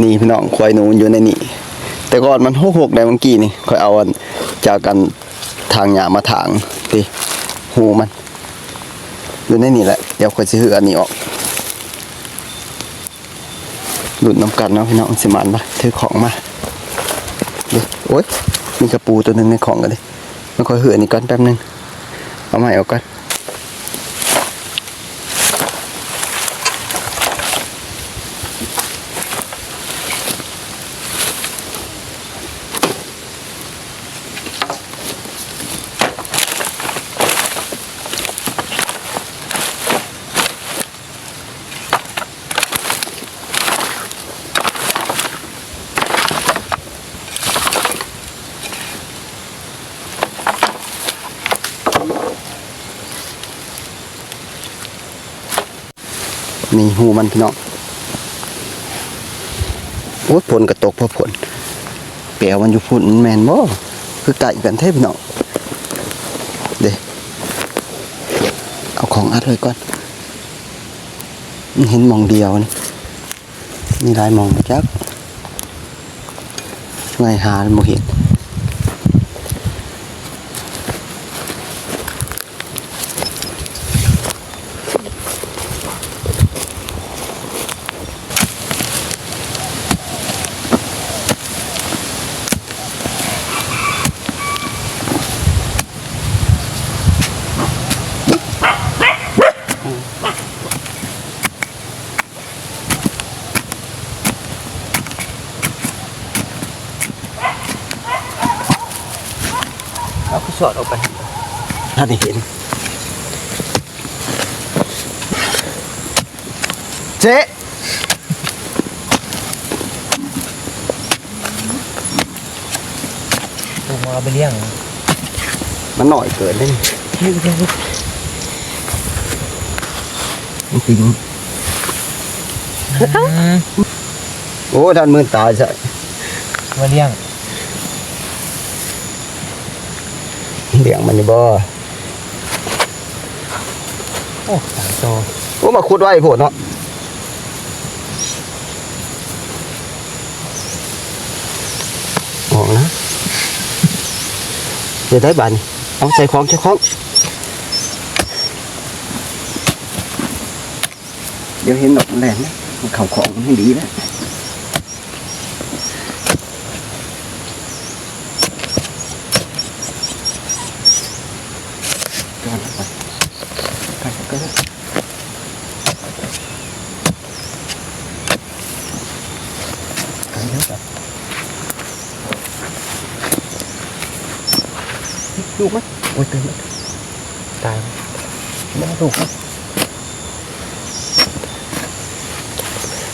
นี่พี่น้องควายหนูนอยู่ในนี่แต่ก่อนมันหกหกได้เมื่อกี้นี่ค่อยเอาอันจากกันทางหญ้ามาถางดิหูมัน อยู่ในนี่แหละเดี๋ยวค่อยสิหืออันนี้ออกหลุดน้ำกันเนาะพี่น้องสิมันปะถือของมาดี๋ยวโอ๊ยมีกระปูตัวหนึ่งในของกันดิมันค่อยหืออันนี้ก่อนแป๊บหนึงเอาใหม่เอาก่อน นี่หูมันพี่น้องโอ้ผลกระตกเพราะผลเปียวมันอยู่พุ่นแมนบ่คือไก่กันเทพี่น้องเด้เอาของอัดเลยก่อนเห็นมองเดียวนี่มีหลายมองมาจักไงหาบ่เห็น สอดออกไปถ้าได้เห็น เจ๊ถูกมาไปเลี้ยงมันหน่อยเกินเลยนี่มันจริงโอ้ด้านมือตายใช่มาเลี้ยง เลี้ยงมันนี่บ่โอ้สามโตโอ้มาขุดไว้โพดเนาะออกนะเดี๋ยวได้บันเอาใส่ของใส่ของ เดี๋ยวเห็นดอกแหลมนะมันเข่าของมันให้ดีนะก่อนไปไปไปไปไปแล้วแบบ ลูกมั้ยโอ้ยเต็มแล้วตายไม่ลูกมั้ย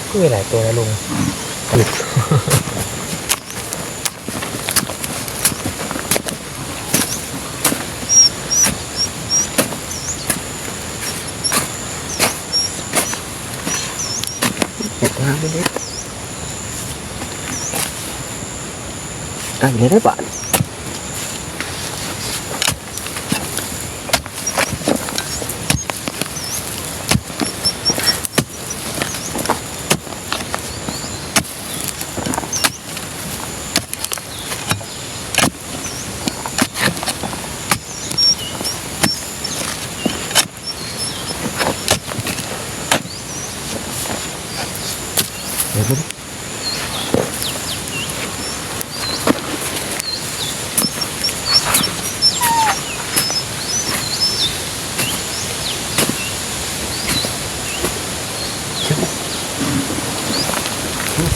ก็มีหลายตัวนะลุงเห็ดน้ำไม่ได้ไก่เลยได้บ้าน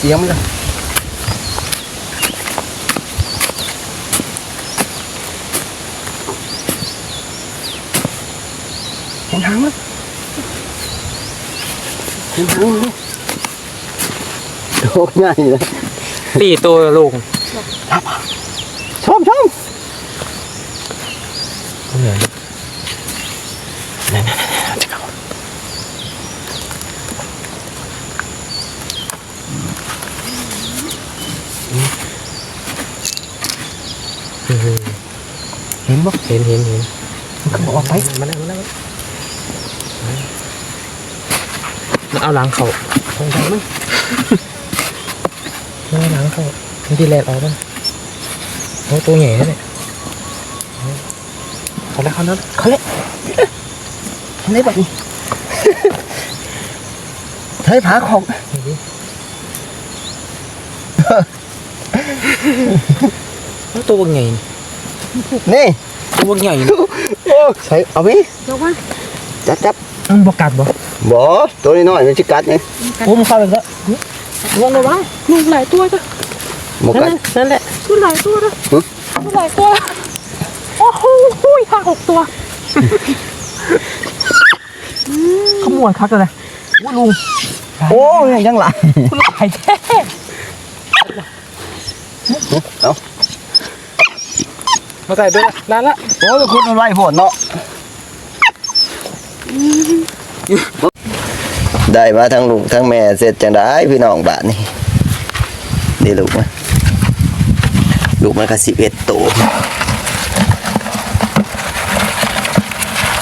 สียงมั้ยล่ะเห็นหางมั้ยเห็นหางมั้ยโอ้ง่ายเลยสี่ตัวลุงชมชม เหมือน เห็นบ่เห็นเห็นเห็นมันก็บอกว่าไปมาแล้วมาแล้วมาเอาหลังเขาตรงไหนมั้ยเข้ามันที่แรกเอาบ้างโอ้ตัวใหญ่นะเนี่ยเขาแล้วเขาแล้วเขาแล้วทำไมแบบนี้ใช้ผาของ ตัวใหญ่นี่ตัวใหญ่โอ้ใส่เอาไปเดี๋ยวว่าจับจับมันบกัดบ่บ่ตัวนี้น้อยมันจะกัดไงโอ้มันเข้าไปแล้วระวังระวังลูกหลายตัวจ้ะบ่กัดนั่นแหละลูกหลายตัวจ้ะฮะลูกหลายตัวโอ้โหหุ้ยห้าหกตัวขมวดคักเลยว่าลุงโอ้ยยังหลังคุณหลายแท้เอา มาใส่ด้วยร้านละโอ้ยคุณมันไล่โหดเนาะได้มาทั้งลูกทั้งแม่เสร็จจังได้พี่น้องบ้านนี่ดีลูกมั้ยลูกมันก็สิบเอ็ดตัว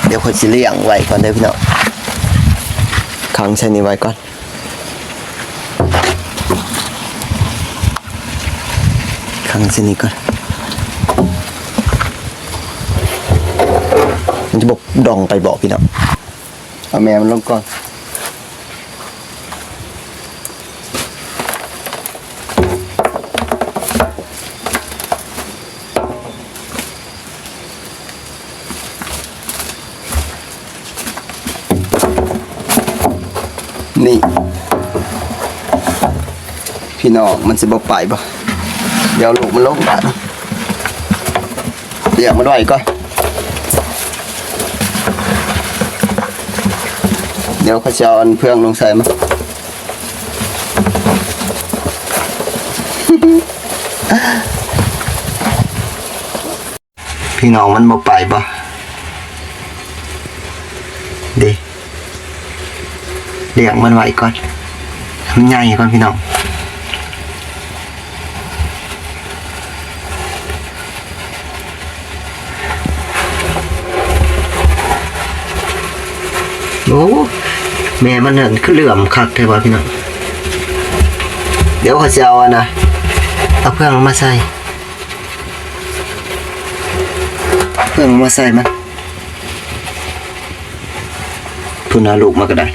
เดี๋ยวคนสิเลี้ยงไว้ก่อนเด้พี่น้องขังใช้นี่ไว้ก่อนขังใช้นี่ก่อน มันจะบอกดองไปบอกพี่น้องเอาแม่มันลงก่อนนี่ พี่น้องมันจะบอกไปบ่เดี๋ยวลูกมันลงบ้านเรียกมันไว้ก่อน เดี๋ยวเขาจะเอาอันเพื่องลงใส่มาพี่น้องมันบ่ไปบ่ดีเลี้ยงมันไว้ก่อนมันใหญ่ก่อนพี่น้องโอ้ แม่มันเห็นคือเหลื่อมคักเทว่าพี่น้องเดี๋ยวเขาจะเอาอันะเอาเพื่องมาใส่เพื่องมาใส่มันพุนาลูกมาก็ได้